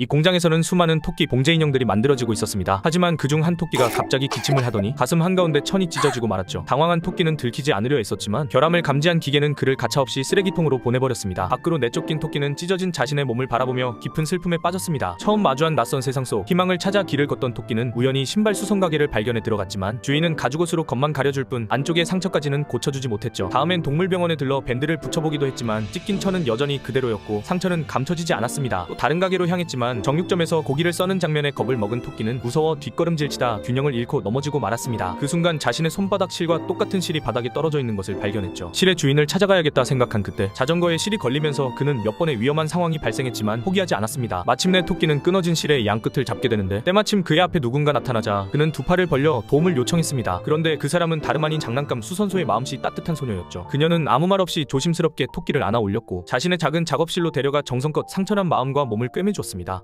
이 공장에서는 수많은 토끼 봉제 인형들이 만들어지고 있었습니다. 하지만 그중 한 토끼가 갑자기 기침을 하더니 가슴 한가운데 천이 찢어지고 말았죠. 당황한 토끼는 들키지 않으려 했었지만 결함을 감지한 기계는 그를 가차없이 쓰레기통으로 보내버렸습니다. 밖으로 내쫓긴 토끼는 찢어진 자신의 몸을 바라보며 깊은 슬픔에 빠졌습니다. 처음 마주한 낯선 세상 속 희망을 찾아 길을 걷던 토끼는 우연히 신발 수송 가게를 발견해 들어갔지만 주인은 가죽옷으로 겉만 가려줄 뿐 안쪽의 상처까지는 고쳐주지 못했죠. 다음엔 동물병원에 들러 밴드를 붙여보기도 했지만 찢긴 천은 여전히 그대로였고 상처는 감춰지지 않았습니다. 또 다른 가게로 향했 지만 정육점에서 고기를 써는 장면에 겁을 먹은 토끼는 무서워 뒷걸음질치다 균형을 잃고 넘어지고 말았습니다. 그 순간 자신의 손바닥 실과 똑같은 실이 바닥에 떨어져 있는 것을 발견했죠. 실의 주인을 찾아가야겠다 생각한 그때 자전거에 실이 걸리면서 그는 몇 번의 위험한 상황이 발생했지만 포기하지 않았습니다. 마침내 토끼는 끊어진 실의 양끝을 잡게 되는데 때마침 그의 앞에 누군가 나타나자 그는 두 팔을 벌려 도움을 요청했습니다. 그런데 그 사람은 다름 아닌 장난감 수선소의 마음씨 따뜻한 소녀였죠. 그녀는 아무 말 없이 조심스럽게 토끼를 안아 올렸고 자신의 작은 작업실로 데려가 정성껏 상처난 마음과 몸을 꿰매주었습니다.